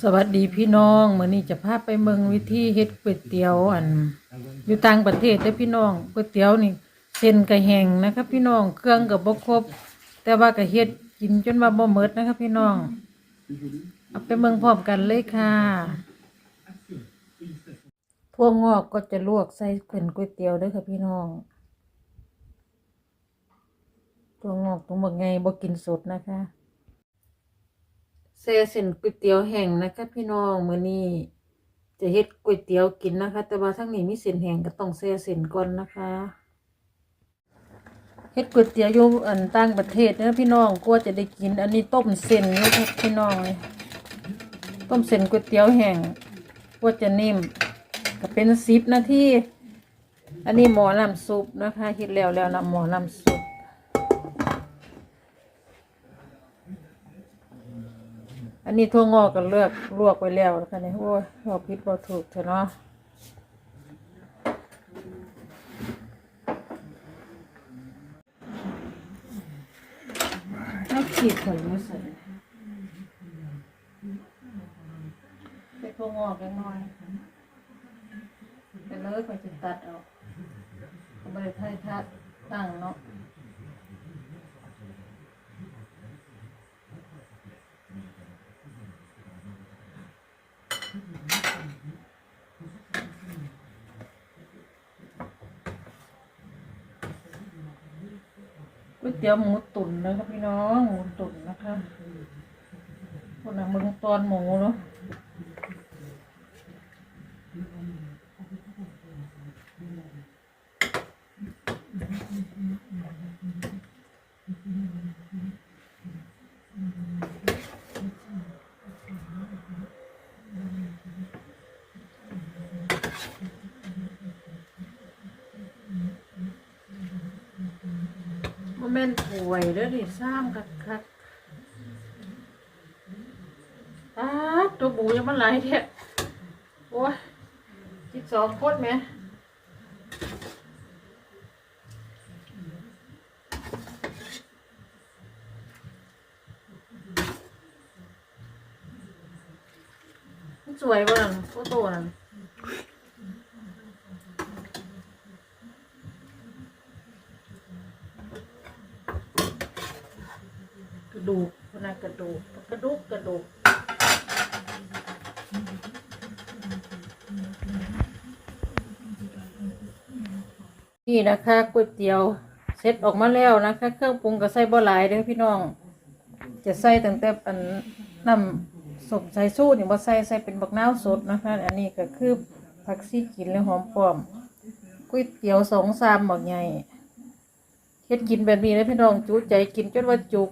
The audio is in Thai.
สวัสดีพี่น้องเมื้อนี้จะพาไปเมืองวิธีเฮ็ดก๋วยเตี๋ยวอัน อยู่ต่างประเทศเด้อพี่น้องก๋วยเตี๋ยวนี่เส้นก็แหงนะครับพี่น้องเครื่องก็บ่ครบ แต่ว่าก็เฮ็ดกินจนว่าบ่หมดนะครับพี่น้อง เอาไปเมืองพร้อมกันเลยค่ะทั่วงอกก็จะลวกใส่เป็นก๋วยเตี๋ยวเด้อค่ะพี่น้องทั่วงอกต้องบ่ไงบ่กินสดนะคะ เซเส้นก๋วยเตี๋ยวแห้งนะคะพี่น้องมื้อนี้จะเฮ็ดก๋วยเตี๋ยวกินนะคะ แต่ว่าทั้งนี้มีเส้นแห้งก็ต้องเซเส้นก่อนนะคะเฮ็ดก๋วยเตี๋ยวอยู่อันต่างประเทศนะพี่น้องกลัวจะได้กิน อันนี้ต้มเส้นอยู่ครับพี่น้องเลยต้มเส้นก๋วยเตี๋ยวแห้งกลัวจะนิ่มก็เป็นสิบนาทีอันนี้หมอลำซุปนะคะเฮ็ดแล้วแล้วนะหมอลำซุป อันนี้ทั่วงอกก็เลือกลวกไปแล้วนะคะเนี่ยโอ้ยเราพิดบ่ถูกเถอะเนาะถ้าขีดผลมาใส่ไปทั่วงอกกันหน่อยไปเลยไปจะตัดเอาก็ไม่ได้ไทยทัดตั้งเนาะ ก๋วยเตี๋ยวหมูตุ๋นนะครับพี่น้องหมูตุ๋นนะคะคนน่ะมึงตอนหมูเนาะ แม่นป่วยเด้อดิซ้ำคักคักๆอ้าตัวบูยังมันไหลายแท้โอ้ยจิตสองโคตรไหมสวยบ่นั่นโฟโตนั่น กระ ดูกพนักกระดูกกระดูกกระดูกนี่นะคะก๋วยเตี๋ยวเสร็จออกมาแล้วนะคะ เครื่องปรุงก็ใส่บ่หลายเด้อพี่น้อง จะใส่ตั้งแต่อันน้ำสมใส่สู้นี่บ่ใส่ใส่เป็นบักนาวสดนะคะ อันนี้ก็คือผักซี่กินแล้วหอมปลอมก๋วยเตี๋ยวสองซามบักใหญ่เฮ็ดกินแบบนี้เลยพี่น้องจูใจกินจนว่าจุก